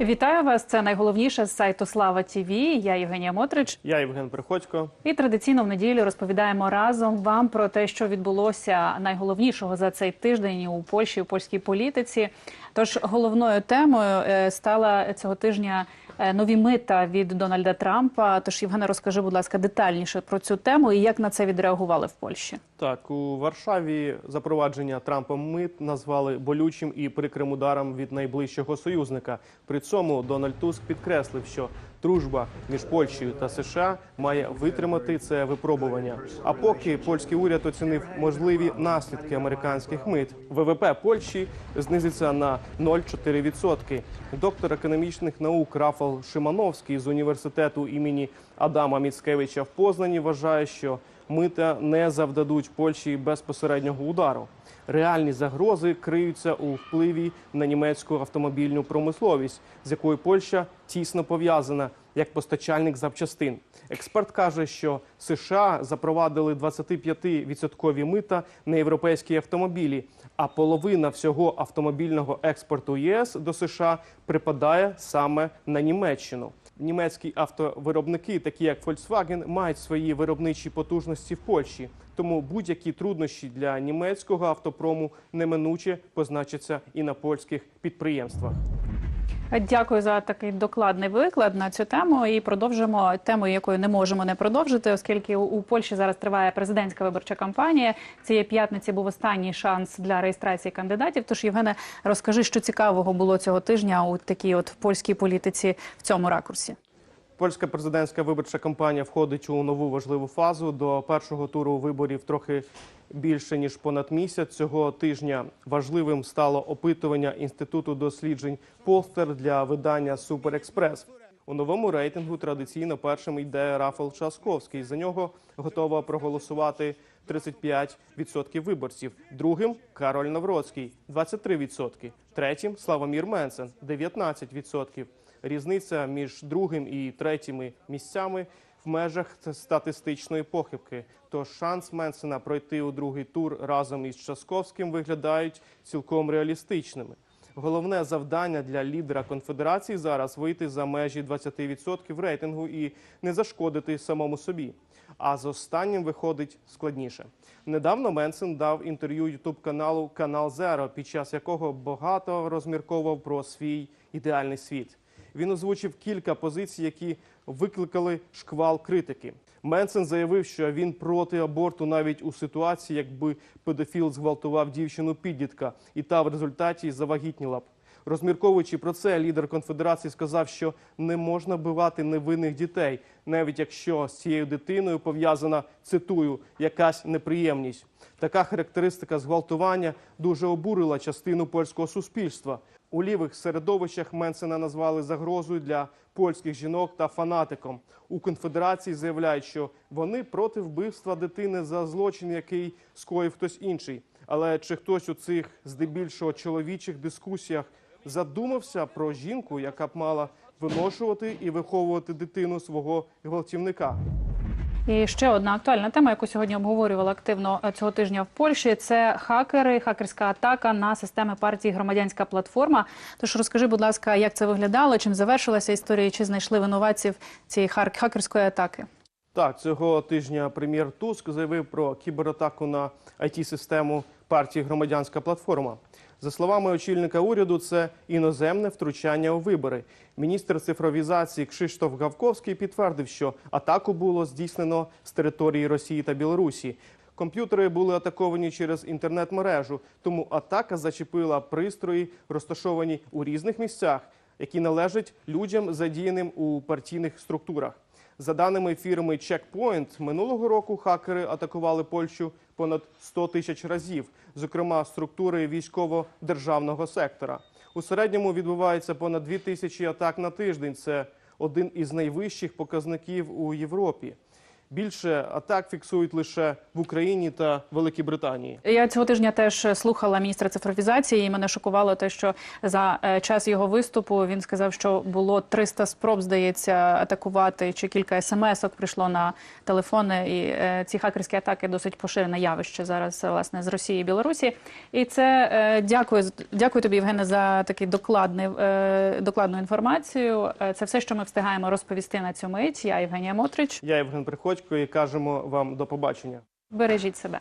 Вітаю вас. Це найголовніше з сайту Слава ТВ. Я Євгенія Мотрич. Я Євген Приходько. І традиційно в неділю розповідаємо разом вам про те, що відбулося найголовнішого за цей тиждень у Польщі у польській політиці. Тож головною темою е, стала цього тижня нові мита від Дональда Трампа. Тож Євгена, розкажи, будь ласка, детальніше про цю тему і як на це відреагували в Польщі. Так, у Варшаві запровадження Трампом мит назвали болючим і прикрим ударом від найближчого союзника. При цьому Дональд Туск підкреслив, що дружба між Польщею та США має витримати це випробування. А поки польський уряд оцінив можливі наслідки американських мит, ВВП Польщі знизиться на 0,4%. Доктор економічних наук Рафал Шимановський з університету імені Адама Міцкевича в Познані вважає, що мита не завдадуть Польщі безпосереднього удару. Реальні загрози криються у впливі на німецьку автомобільну промисловість, з якою Польща тісно пов'язана як постачальник запчастин. Експерт каже, що США запровадили 25% мита на європейські автомобілі, а половина всього автомобільного експорту ЄС до США припадає саме на Німеччину. Німецькі автовиробники, такі як Volkswagen, мають свої виробничі потужності в Польщі. Тому будь-які труднощі для німецького автопрому неминуче позначаться і на польських підприємствах. Дякую за такий докладний виклад на цю тему. І продовжимо тему, якою не можемо не продовжити, оскільки у- Польщі зараз триває президентська виборча кампанія. Цієї п'ятниці був останній шанс для реєстрації кандидатів. Тож, Євгене, розкажи, що цікавого було цього тижня у такій от польській політиці в цьому ракурсі. Польська президентська виборча кампанія входить у нову важливу фазу. До першого туру виборів трохи більше ніж понад місяць. Цього тижня важливим стало опитування інституту досліджень Полстер для видання Суперекспрес. У новому рейтингу традиційно першим йде Рафал Часковський. За нього готова проголосувати 35% виборців. Другим Кароль Навроцький 23%. Третім Славомір Менсен 19%. Різниця між другим і третіми місцями в межах статистичної похибки. Тож шанс Менсена пройти у другий тур разом із Часковським виглядають цілком реалістичними. Головне завдання для лідера конфедерації зараз вийти за межі 20% рейтингу і не зашкодити самому собі. А з останнім виходить складніше. Недавно Менсен дав інтерв'ю ютуб каналу Канал Зеро, під час якого багато розмірковував про свій ідеальний світ. Він озвучив кілька позицій, які викликали шквал критики. Менсен заявив, що він проти аборту навіть у ситуації, якби педофіл зґвалтував дівчину підлітка, і та в результаті завагітніла б. Розмірковуючи про це, лідер конфедерації сказав, що не можна бивати невинних дітей, навіть якщо з цією дитиною пов'язана цитую якась неприємність. Така характеристика зґвалтування дуже обурила частину польського суспільства. У лівих середовищах Менсена назвали загрозою для польських жінок та фанатиком. У конфедерації заявляють, що вони проти вбивства дитини за злочин, який скоїв хтось інший. Але чи хтось у цих здебільшого чоловічих дискусіях задумався про жінку, яка б мала виношувати і виховувати дитину свого гвалтівника? І ще одна актуальна тема, яку сьогодні обговорювали активно е, цього тижня в Польщі, це хакери, хакерська атака на системи партії Громадянська платформа. Тож розкажи, будь ласка, як це виглядало, чим завершилася історія, чи знайшли винуватців цієї хакерської атаки? Так, цього тижня прем'єр Туск заявив про кібератаку на it систему партії Громадянська платформа. За словами очільника уряду, це іноземне втручання у вибори. Міністр цифровізації Кшиштоф Гавковський підтвердив, що атаку було здійснено з території Росії та Білорусі. Комп'ютери були атаковані через інтернет-мережу, тому атака зачепила пристрої, розташовані у різних місцях, які належать людям, задіяним у партійних структурах. За даними фірми Checkpoint, минулого року хакери атакували Польщу понад 100 тисяч разів, зокрема структури військово-державного сектора. У середньому відбувається понад 2 тисячі атак на тиждень. Це один із найвищих показників у Європі. Більше атак фіксують лише в Україні та Великій Британії. Я цього тижня теж слухала міністра цифровізації, і мене шокувало те, що за е, час його виступу він сказав, що було 300 спроб, здається, атакувати, чи кілька смс-ок прийшло на телефони. І е, ці хакерські атаки досить поширене явище зараз, власне, з Росії і Білорусі. І це е, дякую дякую тобі, Євгене, за такий докладний е, докладну інформацію. Це все, що ми встигаємо розповісти на цю мить. Я Євгенія Мотрич. Я Євген Приходько і кажемо вам до побачення. Бережіть себе.